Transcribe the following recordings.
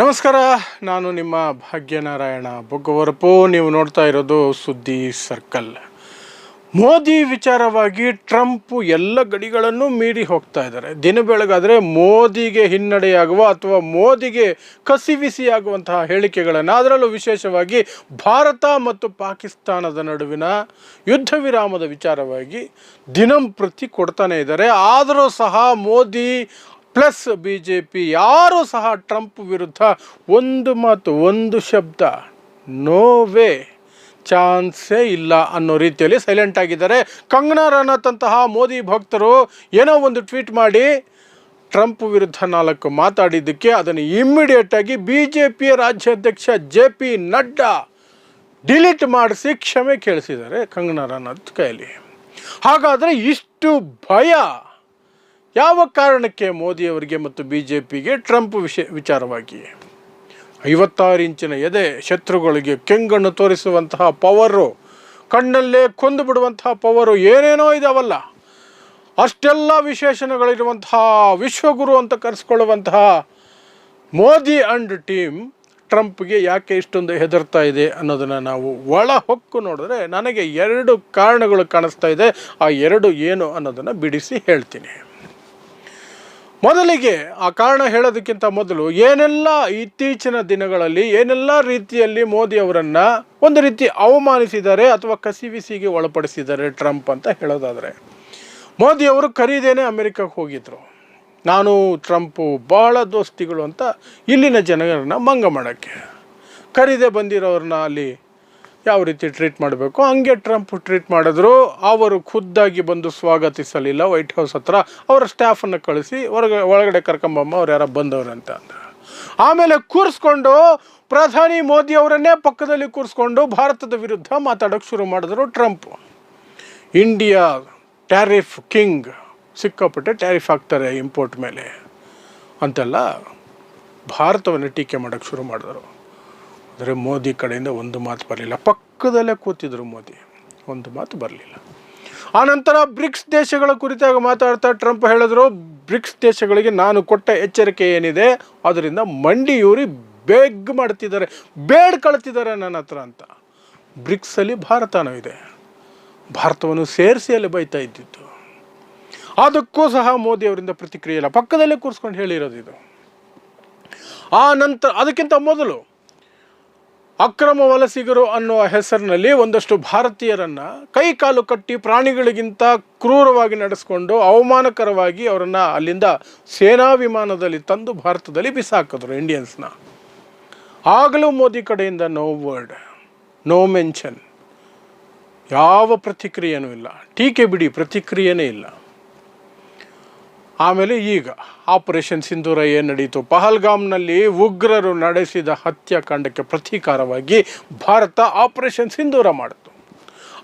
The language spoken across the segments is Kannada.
ನಮಸ್ಕಾರ, ನಾನು ನಿಮ್ಮ ಭಾಗ್ಯನಾರಾಯಣ ಬೊಗ್ಗವರಪು. ನೀವು ನೋಡ್ತಾ ಇರೋದು ಸುದ್ದಿ ಸರ್ಕಲ್. ಮೋದಿ ವಿಚಾರವಾಗಿ ಟ್ರಂಪ್ ಎಲ್ಲ ಗಡಿಗಳನ್ನು ಮೀರಿ ಹೋಗ್ತಾ ಇದ್ದಾರೆ. ದಿನ ಬೆಳಗಾದರೆ ಮೋದಿಗೆ ಹಿನ್ನಡೆಯಾಗುವ ಅಥವಾ ಮೋದಿಗೆ ಕಸಿವಿಸಿಯಾಗುವಂತಹ ಹೇಳಿಕೆಗಳನ್ನು ಅದರಲ್ಲೂ ವಿಶೇಷವಾಗಿ ಭಾರತ ಮತ್ತು ಪಾಕಿಸ್ತಾನದ ನಡುವಿನ ಯುದ್ಧ ವಿರಾಮದ ವಿಚಾರವಾಗಿ ದಿನಂಪ್ರತಿ ಕೊಡ್ತಾನೆ ಇದ್ದಾರೆ. ಆದರೂ ಸಹ Modi plus B J P ಯಾರೂ ಸಹ ಟ್ರಂಪ್ ವಿರುದ್ಧ ಒಂದು ಮಾತು, ಒಂದು ಶಬ್ದ ನೋ ವೇ ಚಾನ್ಸೇ ಇಲ್ಲ ಅನ್ನೋ ರೀತಿಯಲ್ಲಿ ಸೈಲೆಂಟ್ ಆಗಿದ್ದಾರೆ. ಕಂಗನಾ ರನೌತ್ ಮೋದಿ ಭಕ್ತರು ಏನೋ ಒಂದು ಟ್ವೀಟ್ ಮಾಡಿ ಟ್ರಂಪ್ ವಿರುದ್ಧ ನಾಲ್ಕು ಮಾತಾಡಿದ್ದಕ್ಕೆ ಅದನ್ನು ಇಮ್ಮಿಡಿಯೇಟಾಗಿ ಬಿ ಜೆ ಪಿಯ ರಾಜ್ಯಾಧ್ಯಕ್ಷ ಜೆ ಪಿ ನಡ್ಡಾ ಡಿಲೀಟ್ ಮಾಡಿಸಿ ಕ್ಷಮೆ ಕೇಳಿಸಿದ್ದಾರೆ ಕಂಗನಾ ರನೌತ್ ಕೈಯಲ್ಲಿ. ಹಾಗಾದರೆ ಇಷ್ಟು ಭಯ ಯಾವ ಕಾರಣಕ್ಕೆ ಮೋದಿಯವರಿಗೆ ಮತ್ತು ಬಿ ಜೆ ಪಿಗೆ ಟ್ರಂಪ್ ವಿಷಯ ವಿಚಾರವಾಗಿ? ಐವತ್ತಾರು ಇಂಚಿನ ಎದೆ ಶತ್ರುಗಳಿಗೆ ಕೆಂಗಣ್ಣು ತೋರಿಸುವಂತಹ ಪವರು, ಕಣ್ಣಲ್ಲೇ ಕೊಂದು ಬಿಡುವಂತಹ ಪವರು ಏನೇನೋ ಇದಾವಲ್ಲ. ಅಷ್ಟೆಲ್ಲ ವಿಶೇಷಣಗಳಿರುವಂತಹ ವಿಶ್ವಗುರು ಅಂತ ಕರೆಸ್ಕೊಳ್ಳುವಂತಹ ಮೋದಿ ಅಂಡ್ ಟೀಮ್ ಟ್ರಂಪ್ಗೆ ಯಾಕೆ ಇಷ್ಟೊಂದು ಹೆದರ್ತಾ ಇದೆ ಅನ್ನೋದನ್ನು ನಾವು ಒಳ ಹೊಕ್ಕು ನೋಡಿದ್ರೆ ನನಗೆ ಎರಡು ಕಾರಣಗಳು ಕಾಣಿಸ್ತಾ ಇದೆ. ಆ ಎರಡು ಏನು ಅನ್ನೋದನ್ನು ಬಿಡಿಸಿ ಹೇಳ್ತೀನಿ. ಮೊದಲಿಗೆ ಆ ಕಾರಣ ಹೇಳೋದಕ್ಕಿಂತ ಮೊದಲು ಏನೆಲ್ಲ ಇತ್ತೀಚಿನ ದಿನಗಳಲ್ಲಿ, ಏನೆಲ್ಲ ರೀತಿಯಲ್ಲಿ ಮೋದಿ ಅವರನ್ನು ಒಂದು ರೀತಿ ಅವಮಾನಿಸಿದ್ದಾರೆ ಅಥವಾ ಕಸಿವಿಸಿಗೆ ಒಳಪಡಿಸಿದ್ದಾರೆ ಟ್ರಂಪ್ ಅಂತ ಹೇಳೋದಾದರೆ ಮೋದಿಯವರು ಕರೀದೇನೆ ಅಮೆರಿಕಕ್ಕೆ ಹೋಗಿದ್ರು. ನಾನು ಟ್ರಂಪು ಬಹಳ ದೋಸ್ತಿಗಳು ಅಂತ ಇಲ್ಲಿನ ಜನಗಳನ್ನ ಮಂಗ ಮಾಡೋಕ್ಕೆ ಕರೀದೆ ಬಂದಿರೋರನ್ನ ಅಲ್ಲಿ ಯಾವ ರೀತಿ ಟ್ರೀಟ್ ಮಾಡಬೇಕು? ಹಂಗೆ ಟ್ರಂಪ್ ಟ್ರೀಟ್ ಮಾಡಿದ್ರು, ಅವರು ಖುದ್ದಾಗಿ ಬಂದು ಸ್ವಾಗತಿಸಲಿಲ್ಲ ವೈಟ್ ಹೌಸ್ ಹತ್ರ. ಅವರ ಸ್ಟಾಫನ್ನು ಕಳಿಸಿ, ಹೊರಗೆ, ಒಳಗಡೆ ಕರ್ಕೊಂಬಮ್ಮ, ಅವ್ರು ಯಾರೋ ಬಂದವ್ರು ಅಂತ ಆಮೇಲೆ ಕೂರಿಸ್ಕೊಂಡು ಪ್ರಧಾನಿ ಮೋದಿ ಅವರನ್ನೇ ಪಕ್ಕದಲ್ಲಿ ಕೂರಿಸ್ಕೊಂಡು ಭಾರತದ ವಿರುದ್ಧ ಮಾತಾಡೋಕ್ಕೆ ಶುರು ಮಾಡಿದ್ರು ಟ್ರಂಪ್. ಇಂಡಿಯಾ ಟ್ಯಾರಿಫ್ ಕಿಂಗ್ ಸಿಕ್ಕಾಪಟ್ಟೆ ಟ್ಯಾರಿಫ್ ಹಾಕ್ತಾರೆ ಇಂಪೋರ್ಟ್ ಮೇಲೆ ಅಂತೆಲ್ಲ ಭಾರತವನ್ನು ಟೀಕೆ ಮಾಡೋಕ್ಕೆ ಶುರು ಮಾಡಿದ್ರು. ಆದರೆ ಮೋದಿ ಕಡೆಯಿಂದ ಒಂದು ಮಾತು ಬರಲಿಲ್ಲ. ಪಕ್ಕದಲ್ಲೇ ಕೂತಿದ್ರು ಮೋದಿ. ಒಂದು ಮಾತು ಬರಲಿಲ್ಲ. ಆನಂತರ ಬ್ರಿಕ್ಸ್ ದೇಶಗಳ ಕುರಿತಾಗಿ ಮಾತಾಡ್ತಾ ಟ್ರಂಪ್ ಹೇಳಿದ್ರು, ಬ್ರಿಕ್ಸ್ ದೇಶಗಳಿಗೆ ನಾನು ಕೊಟ್ಟ ಎಚ್ಚರಿಕೆ ಏನಿದೆ, ಅದರಿಂದ ಮಂಡಿಯೂರಿ ಬೇಗ್ ಮಾಡ್ತಿದ್ದಾರೆ ಬೇಡ್ಕೊಳ್ತಿದ್ದಾರೆ ನನ್ನ ಹತ್ರ ಅಂತ. ಬ್ರಿಕ್ಸಲ್ಲಿ ಭಾರತನೂ ಇದೆ. ಭಾರತವನ್ನು ಸೇರಿಸಿ ಅಲ್ಲಿ ಬೈತಾ ಇದ್ದಿತ್ತು ಅದಕ್ಕೂ ಸಹ ಮೋದಿ ಅವರಿಂದ ಪ್ರತಿಕ್ರಿಯೆ ಇಲ್ಲ. ಪಕ್ಕದಲ್ಲೇ ಕೂರಿಸ್ಕೊಂಡು ಹೇಳಿರೋದು ಇದು. ಆ ನಂತರ ಅದಕ್ಕಿಂತ ಮೊದಲು ಅಕ್ರಮ ವಲಸಿಗರು ಅನ್ನುವ ಹೆಸರಿನಲ್ಲಿ ಒಂದಷ್ಟು ಭಾರತೀಯರನ್ನು ಕೈ ಕಾಲು ಕಟ್ಟಿ ಪ್ರಾಣಿಗಳಿಗಿಂತ ಕ್ರೂರವಾಗಿ ನಡೆಸಿಕೊಂಡು ಅವಮಾನಕರವಾಗಿ ಅವರನ್ನು ಅಲ್ಲಿಂದ ಸೇನಾ ವಿಮಾನದಲ್ಲಿ ತಂದು ಭಾರತದಲ್ಲಿ ಬಿಸಾಕಿದ್ರು ಇಂಡಿಯನ್ಸ್ನ. ಆಗಲೂ ಮೋದಿ ಕಡೆಯಿಂದ ನೋ ವರ್ಡ್ ನೋ ಮೆನ್ಷನ್ ಯಾವ ಪ್ರತಿಕ್ರಿಯೆನೂ ಇಲ್ಲ. ಟೀಕೆ ಬಿಡಿ, ಪ್ರತಿಕ್ರಿಯೆನೇ ಇಲ್ಲ. ಆಮೇಲೆ ಈಗ ಆಪರೇಷನ್ ಸಿಂಧೂರ ಏನು ನಡೀತು? ಪಹಲ್ಗಾಮ್ನಲ್ಲಿ ಉಗ್ರರು ನಡೆಸಿದ ಹತ್ಯಾಕಾಂಡಕ್ಕೆ ಪ್ರತೀಕಾರವಾಗಿ ಭಾರತ ಆಪರೇಷನ್ ಸಿಂಧೂರ ಮಾಡಿತು.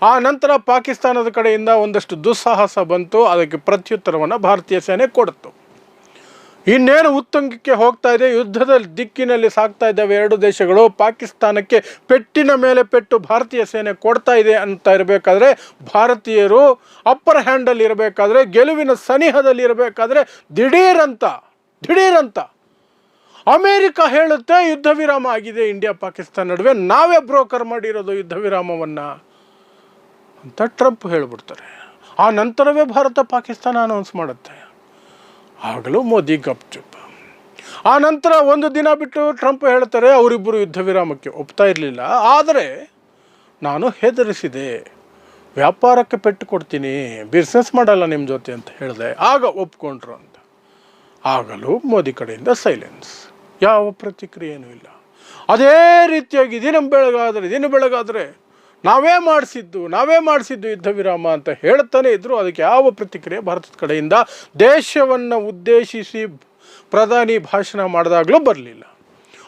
ಆ ನಂತರ ಪಾಕಿಸ್ತಾನದ ಕಡೆಯಿಂದ ಒಂದಷ್ಟು ದುಸ್ಸಾಹಸ ಬಂತು. ಅದಕ್ಕೆ ಪ್ರತ್ಯುತ್ತರವನ್ನು ಭಾರತೀಯ ಸೇನೆ ಕೊಡ್ತು. ಇನ್ನೇನು ಉತ್ತುಂಗಕ್ಕೆ ಹೋಗ್ತಾ ಇದೆ? ಯುದ್ಧದ ದಿಕ್ಕಿನಲ್ಲಿ ಸಾಕ್ತಾ ಇದ್ದಾವೆ ಎರಡು ದೇಶಗಳು. ಪಾಕಿಸ್ತಾನಕ್ಕೆ ಪೆಟ್ಟಿನ ಮೇಲೆ ಪೆಟ್ಟು ಭಾರತೀಯ ಸೇನೆ ಕೊಡ್ತಾ ಇದೆ ಅಂತ ಇರಬೇಕಾದ್ರೆ ಭಾರತೀಯರು ಅಪ್ಪರ್ ಹ್ಯಾಂಡಲ್ಲಿ ಇರಬೇಕಾದ್ರೆ, ಗೆಲುವಿನ ಸನಿಹದಲ್ಲಿ ಇರಬೇಕಾದ್ರೆ ದಿಢೀರಂತ ದಿಢೀರಂತ ಅಮೇರಿಕ ಹೇಳುತ್ತೆ, ಯುದ್ಧ ವಿರಾಮ ಆಗಿದೆ ಇಂಡಿಯಾ ಪಾಕಿಸ್ತಾನ ನಡುವೆ. ನಾವೇ ಬ್ರೋಕರ್ ಮಾಡಿರೋದು ಯುದ್ಧ ವಿರಾಮವನ್ನು. ಅಂತ ಟ್ರಂಪ್ ಹೇಳಿಬಿಡ್ತಾರೆ. ಆ ನಂತರವೇ ಭಾರತ ಪಾಕಿಸ್ತಾನ ಅನೌನ್ಸ್ ಮಾಡುತ್ತೆ. ಆಗಲೂ ಮೋದಿ ಗಪ್ ಚುಪ್. ಆ ನಂತರ ಒಂದು ದಿನ ಬಿಟ್ಟು ಟ್ರಂಪ್ ಹೇಳ್ತಾರೆ, ಅವರಿಬ್ಬರು ಯುದ್ಧ ವಿರಾಮಕ್ಕೆ ಒಪ್ತಾ ಇರಲಿಲ್ಲ. ಆದರೆ ನಾನು ಹೆದರಿಸಿದೆ. ವ್ಯಾಪಾರಕ್ಕೆ ಪೆಟ್ಟು ಕೊಡ್ತೀನಿ ಬಿಸ್ನೆಸ್ ಮಾಡಲ್ಲ ನಿಮ್ಮ ಜೊತೆ ಅಂತ ಹೇಳಿದೆ. ಆಗ ಒಪ್ಕೊಂಡ್ರು ಅಂತ. ಆಗಲೂ ಮೋದಿ ಕಡೆಯಿಂದ ಸೈಲೆನ್ಸ್ ಯಾವ ಪ್ರತಿಕ್ರಿಯೆಯೂ ಇಲ್ಲ. ಅದೇ ರೀತಿಯಾಗಿ ದಿನ ಬೆಳಗಾದರೆ ದಿನ ಬೆಳಗಾದರೆ ನಾವೇ ಮಾಡಿಸಿದ್ದು ನಾವೇ ಮಾಡಿಸಿದ್ದು ಯುದ್ಧ ವಿರಾಮ ಅಂತ ಹೇಳ್ತಾನೆ ಇದ್ದರು ಅದಕ್ಕೆ ಯಾವ ಪ್ರತಿಕ್ರಿಯೆ? ಭಾರತದ ಕಡೆಯಿಂದ ದೇಶವನ್ನು ಉದ್ದೇಶಿಸಿ ಪ್ರಧಾನಿ ಭಾಷಣ ಮಾಡಿದಾಗಲೂ ಬರಲಿಲ್ಲ.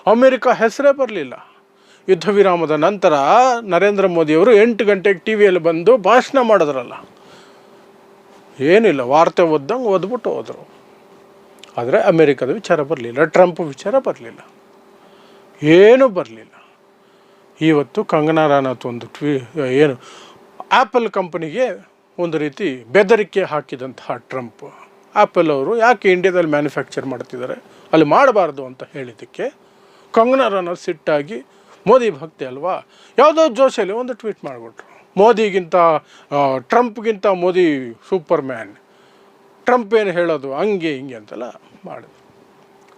ಅಮೆರಿಕ ಹೆಸರೇ ಬರಲಿಲ್ಲ. ಯುದ್ಧ ವಿರಾಮದ ನಂತರ ನರೇಂದ್ರ ಮೋದಿಯವರು ಎಂಟು ಗಂಟೆಗೆ ಟಿ ವಿಯಲ್ಲಿ ಬಂದು ಭಾಷಣ ಮಾಡಿದ್ರಲ್ಲ. ಏನಿಲ್ಲ, ವಾರ್ತೆ ಓದ್ದಂಗೆ ಓದ್ಬಿಟ್ಟು ಹೋದರು. ಆದರೆ ಅಮೆರಿಕದ ವಿಚಾರ ಬರಲಿಲ್ಲ, ಟ್ರಂಪ್ ವಿಚಾರ ಬರಲಿಲ್ಲ. ಏನೂ ಬರಲಿಲ್ಲ. ಇವತ್ತು ಕಂಗನಾ ರಾನೌತ್ ಒಂದು ಟ್ವೀ ಏನು ಆ್ಯಪಲ್ ಕಂಪನಿಗೆ ಒಂದು ರೀತಿ ಬೆದರಿಕೆ ಹಾಕಿದಂತಹ ಟ್ರಂಪ್. ಆ್ಯಪಲ್ ಅವರು ಯಾಕೆ ಇಂಡಿಯಾದಲ್ಲಿ ಮ್ಯಾನುಫ್ಯಾಕ್ಚರ್ ಮಾಡ್ತಿದ್ದಾರೆ, ಅಲ್ಲಿ ಮಾಡಬಾರ್ದು ಅಂತ ಹೇಳಿದ್ದಕ್ಕೆ ಕಂಗನಾ ರನೌತ್ ಸಿಟ್ಟಾಗಿ ಮೋದಿ ಭಕ್ತಿ ಅಲ್ವಾ? ಯಾವುದೋ ಜೋಶಲ್ಲಿ ಒಂದು ಟ್ವೀಟ್ ಮಾಡಿಬಿಟ್ರು ಮೋದಿಗಿಂತ ಟ್ರಂಪ್ಗಿಂತ ಮೋದಿ ಸೂಪರ್ ಮ್ಯಾನ್ ಟ್ರಂಪ್ ಏನು ಹೇಳೋದು? ಹಂಗೆ ಹಿಂಗೆ ಅಂತೆಲ್ಲ ಮಾಡಿದ್ರು.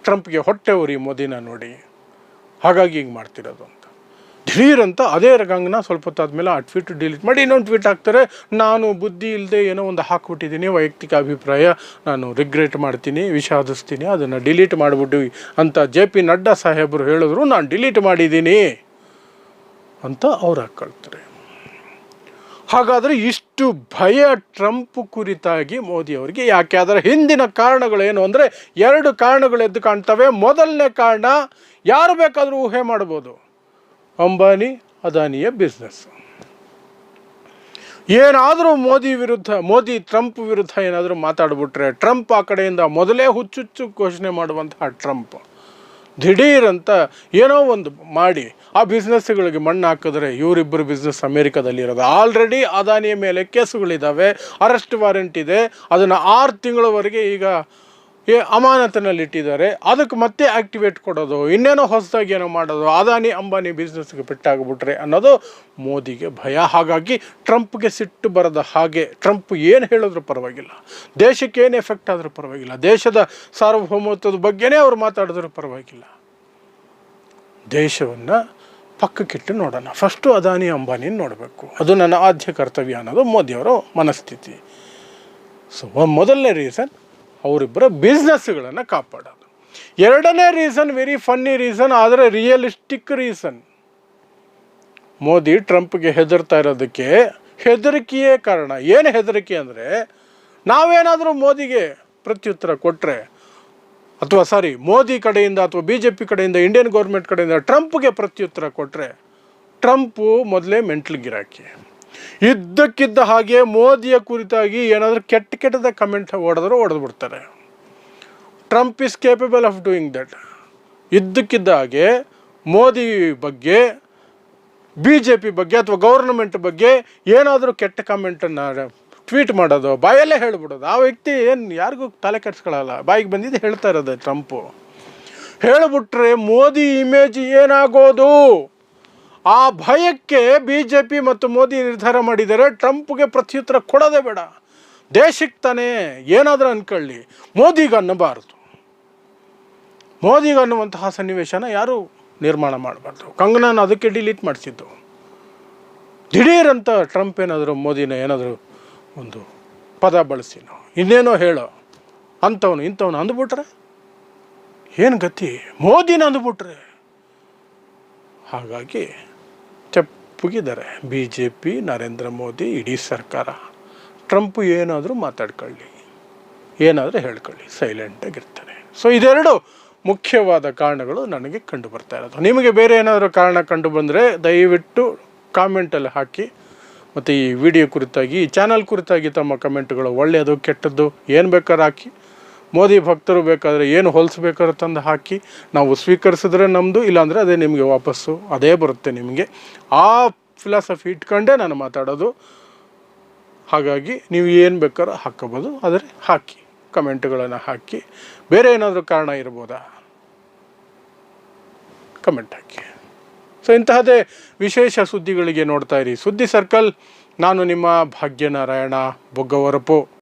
ಟ್ರಂಪ್ಗೆ ಹೊಟ್ಟೆ ಉರಿ ಮೋದಿನ ನೋಡಿ. ಹಾಗಾಗಿ ಹಿಂಗೆ ಮಾಡ್ತಿರೋದು ದಿಢೀರ್ ಅಂತ ಅದೇ ರಂಗನ ಸ್ವಲ್ಪ ಹೊತ್ತಾದ್ಮೇಲೆ ಆ ಟ್ವೀಟ್ ಡಿಲೀಟ್ ಮಾಡಿ ಇನ್ನೊಂದು ಟ್ವೀಟ್ ಹಾಕ್ತಾರೆ. ನಾನು ಬುದ್ಧಿ ಇಲ್ಲದೆ ಏನೋ ಒಂದು ಹಾಕ್ಬಿಟ್ಟಿದ್ದೀನಿ, ವೈಯಕ್ತಿಕ ಅಭಿಪ್ರಾಯ. ನಾನು ರಿಗ್ರೆಟ್ ಮಾಡ್ತೀನಿ ವಿಷಾದಿಸ್ತೀನಿ ಅದನ್ನು ಡಿಲೀಟ್ ಮಾಡಿಬಿಟ್ಟು ಅಂತ ಜೆ ಪಿ ನಡ್ಡಾ ಸಾಹೇಬರು ಹೇಳಿದ್ರು, ನಾನು ಡಿಲೀಟ್ ಮಾಡಿದ್ದೀನಿ ಅಂತ ಅವ್ರು ಹಾಕ್ಕೊಳ್ತಾರೆ ಹಾಗಾದರೆ ಇಷ್ಟು ಭಯ ಟ್ರಂಪ್ ಕುರಿತಾಗಿ ಮೋದಿ ಅವರಿಗೆ ಯಾಕೆ? ಅದರ ಹಿಂದಿನ ಕಾರಣಗಳೇನು ಅಂದರೆ ಎರಡು ಕಾರಣಗಳು ಎದ್ದು ಕಾಣ್ತವೆ. ಮೊದಲನೇ ಕಾರಣ, ಯಾರು ಬೇಕಾದರೂ ಊಹೆ ಮಾಡ್ಬೋದು. ಅಂಬಾನಿ ಅದಾನಿಯ ಬಿಸ್ನೆಸ್ ಏನಾದರೂ ಮೋದಿ ವಿರುದ್ಧ, ಮೋದಿ, ಟ್ರಂಪ್ ವಿರುದ್ಧ ಏನಾದರೂ ಮಾತಾಡಿಬಿಟ್ರೆ ಟ್ರಂಪ್ ಆ ಕಡೆಯಿಂದ ಮೊದಲೇ ಹುಚ್ಚುಚ್ಚು ಘೋಷಣೆ ಮಾಡುವಂತಹ ಟ್ರಂಪ್. ದಿಢೀರಂತ ಏನೋ ಒಂದು ಮಾಡಿ ಆ ಬಿಸ್ನೆಸ್ಗಳಿಗೆ ಮಣ್ಣು ಹಾಕಿದ್ರೆ ಇವರಿಬ್ಬರು ಬಿಸ್ನೆಸ್ ಅಮೇರಿಕಾದಲ್ಲಿ ಇರೋದು. ಆಲ್ರೆಡಿ ಅದಾನಿಯ ಮೇಲೆ ಕೇಸುಗಳಿದ್ದಾವೆ ಅರೆಸ್ಟ್ ವಾರೆಂಟ್ ಇದೆ. ಅದನ್ನು ಆರು ತಿಂಗಳವರೆಗೆ ಈಗ ಏ ಅಮಾನತಿನಲ್ಲಿ ಇಟ್ಟಿದ್ದಾರೆ. ಅದಕ್ಕೆ ಮತ್ತೆ ಆಕ್ಟಿವೇಟ್ ಕೊಡೋದು, ಇನ್ನೇನೋ ಹೊಸದಾಗಿ ಏನೋ ಮಾಡೋದು, ಅದಾನಿ ಅಂಬಾನಿ ಬಿಸ್ನೆಸ್ಗೆ ಪೆಟ್ಟಾಗ್ಬಿಟ್ರೆ ಅನ್ನೋದು ಮೋದಿಗೆ ಭಯ. ಹಾಗಾಗಿ ಟ್ರಂಪ್ಗೆ ಸಿಟ್ಟು ಬರದ ಹಾಗೆ, ಟ್ರಂಪ್ ಏನು ಹೇಳಿದ್ರೂ ಪರವಾಗಿಲ್ಲ. ದೇಶಕ್ಕೆ ಏನು ಎಫೆಕ್ಟ್ ಆದರೂ ಪರವಾಗಿಲ್ಲ. ದೇಶದ ಸಾರ್ವಭೌಮತ್ವದ ಬಗ್ಗೆನೇ ಅವ್ರು ಮಾತಾಡಿದ್ರು ಪರವಾಗಿಲ್ಲ. ದೇಶವನ್ನು ಪಕ್ಕಕ್ಕಿಟ್ಟು ನೋಡೋಣ. ಫಸ್ಟು ಅದಾನಿ ಅಂಬಾನಿ ನೋಡಬೇಕು. ಅದು ನನ್ನ ಆದ್ಯ ಕರ್ತವ್ಯ ಅನ್ನೋದು ಮೋದಿಯವರ ಮನಸ್ಥಿತಿ. ಸೊ ಮೊದಲನೇ ರೀಸನ್ ಅವರಿಬ್ಬರ ಬಿಸ್ನೆಸ್ಗಳನ್ನು ಕಾಪಾಡೋದು. ಎರಡನೇ ರೀಸನ್ ವೆರಿ ಫನ್ನಿ ರೀಸನ್ ಆದರೆ ರಿಯಲಿಸ್ಟಿಕ್ ರೀಸನ್ ಮೋದಿ ಟ್ರಂಪ್ಗೆ ಹೆದರ್ತಾ ಇರೋದಕ್ಕೆ ಹೆದರಿಕೆಯೇ ಕಾರಣ. ಏನು ಹೆದರಿಕೆ ಅಂದರೆ, ನಾವೇನಾದರೂ ಮೋದಿಗೆ ಪ್ರತ್ಯುತ್ತರ ಕೊಟ್ಟರೆ ಅಥವಾ ಸಾರಿ ಮೋದಿ ಕಡೆಯಿಂದ ಅಥವಾ ಬಿ ಜೆ ಪಿ ಕಡೆಯಿಂದ ಇಂಡಿಯನ್ ಗೌರ್ಮೆಂಟ್ ಕಡೆಯಿಂದ ಟ್ರಂಪ್ಗೆ ಪ್ರತ್ಯುತ್ತರ ಕೊಟ್ಟರೆ ಟ್ರಂಪು ಮೊದಲೇ ಮೆಂಟ್ಲ್ ಗಿರಾಕಿ. ಇದ್ದಕ್ಕಿದ್ದ ಹಾಗೆ ಮೋದಿಯ ಕುರಿತಾಗಿ ಏನಾದರೂ ಕೆಟ್ಟ ಕೆಟ್ಟದ ಕಮೆಂಟ್ ಹೊಡೆದ್ರು ಹೊಡೆದು ಬಿಡ್ತಾರೆ. Trump is capable of doing that ಇದ್ದಕ್ಕಿದ್ದ ಹಾಗೆ ಮೋದಿ ಬಗ್ಗೆ ಬಿ ಜೆ ಪಿ ಬಗ್ಗೆ ಅಥವಾ ಗೌರ್ನಮೆಂಟ್ ಬಗ್ಗೆ ಏನಾದರೂ ಕೆಟ್ಟ ಕಮೆಂಟನ್ನು ಟ್ವೀಟ್ ಮಾಡೋದು, ಬಾಯಲ್ಲೇ ಹೇಳ್ಬಿಡೋದು. ಆ ವ್ಯಕ್ತಿ ಏನು ಯಾರಿಗೂ ತಲೆ ಕೆಡ್ಸ್ಕೊಳ್ಳಲ್ಲ ಬಾಯಿಗೆ ಬಂದಿದ್ದು ಹೇಳ್ತಾ ಇರೋದು ಟ್ರಂಪು ಹೇಳಿಬಿಟ್ರೆ ಮೋದಿ ಇಮೇಜ್ ಏನಾಗೋದು? ಆ ಭಯಕ್ಕೆ ಬಿ ಜೆ ಪಿ ಮತ್ತು ಮೋದಿ ನಿರ್ಧಾರ ಮಾಡಿದರೆ ಟ್ರಂಪ್ಗೆ ಪ್ರತ್ಯುತ್ತರ ಕೊಡೋದೇ ಬೇಡ. ದೇಶಕ್ಕೆ ತಾನೇ ಏನಾದರೂ ಅನ್ಕೊಳ್ಳಿ. ಮೋದಿಗೆ ಮೋದಿಗನ್ನುವಂತಹ ಮೋದಿಗೆ ಅನ್ನುವಂತಹ ಸನ್ನಿವೇಶನ ಯಾರೂ ನಿರ್ಮಾಣ ಮಾಡಬಾರ್ದು. ಕಂಗನಾನ ಅದಕ್ಕೆ ಡಿಲೀಟ್ ಮಾಡಿಸಿದ್ದು. ದಿಢೀರಂತ ಟ್ರಂಪ್ ಏನಾದರೂ, ಮೋದಿನ ಏನಾದರೂ ಒಂದು ಪದ ಬಳಸಿ ನಾವು. ಇನ್ನೇನೋ ಹೇಳೋ. ಅಂಥವನು, ಇಂಥವನು ಅಂದ್ಬಿಟ್ರೆ ಏನು ಗತಿ? ಮೋದಿನ ಅಂದ್ಬಿಟ್ರೆ. ಹಾಗಾಗಿ ತೆಪ್ಪಗಿದ್ದಾರೆ B J P Narendra Modi, ಇಡೀ ಸರ್ಕಾರ. ಟ್ರಂಪ್ ಏನಾದರೂ ಮಾತಾಡ್ಕೊಳ್ಳಿ. ಏನಾದರೂ ಹೇಳ್ಕೊಳ್ಳಿ. ಸೈಲೆಂಟಾಗಿರ್ತಾರೆ ಸೊ ಇದೆರಡು ಮುಖ್ಯವಾದ ಕಾರಣಗಳು ನನಗೆ ಕಂಡು ಬರ್ತಾ ಇರೋದು. ನಿಮಗೆ ಬೇರೆ ಏನಾದರೂ ಕಾರಣ ಕಂಡು ಬಂದರೆ ದಯವಿಟ್ಟು ಕಾಮೆಂಟಲ್ಲಿ ಹಾಕಿ. ಮತ್ತು ಈ ವಿಡಿಯೋ ಕುರಿತಾಗಿ, ಈ ಚಾನಲ್ ಕುರಿತಾಗಿ ತಮ್ಮ ಕಮೆಂಟ್ಗಳು ಒಳ್ಳೆಯದು, ಕೆಟ್ಟದ್ದು ಏನು ಬೇಕಾದ್ರೂ ಹಾಕಿ. ಮೋದಿ ಭಕ್ತರು ಬೇಕಾದರೆ ಏನು ಹೋಲಿಸ್ಬೇಕಾದ್ರೆ ತಂದು ಹಾಕಿ ನಾವು ಸ್ವೀಕರಿಸಿದ್ರೆ ನಮ್ಮದು ಇಲ್ಲಾಂದರೆ ಅದೇ ನಿಮಗೆ ವಾಪಸ್ಸು, ಅದೇ ಬರುತ್ತೆ ನಿಮಗೆ. ಆ ಫಿಲಾಸಫಿ ಇಟ್ಕೊಂಡೇ ನಾನು ಮಾತಾಡೋದು. ಹಾಗಾಗಿ ನೀವು ಏನು ಬೇಕಾದ್ರೂ ಹಾಕ್ಕೋಬೋದು ಆದರೆ ಹಾಕಿ, ಕಮೆಂಟ್ಗಳನ್ನು ಹಾಕಿ. ಬೇರೆ ಏನಾದರೂ ಕಾರಣ ಇರ್ಬೋದಾ? ಕಮೆಂಟ್ ಹಾಕಿ. ಸೊ ಇಂತಹದೇ ವಿಶೇಷ ಸುದ್ದಿಗಳಿಗೆ ನೋಡ್ತಾ ಇರಿ. ಸುದ್ದಿ ಸರ್ಕಲ್, ನಾನು ನಿಮ್ಮ ಭಾಗ್ಯನಾರಾಯಣ ಬೊಗ್ಗವರಪು.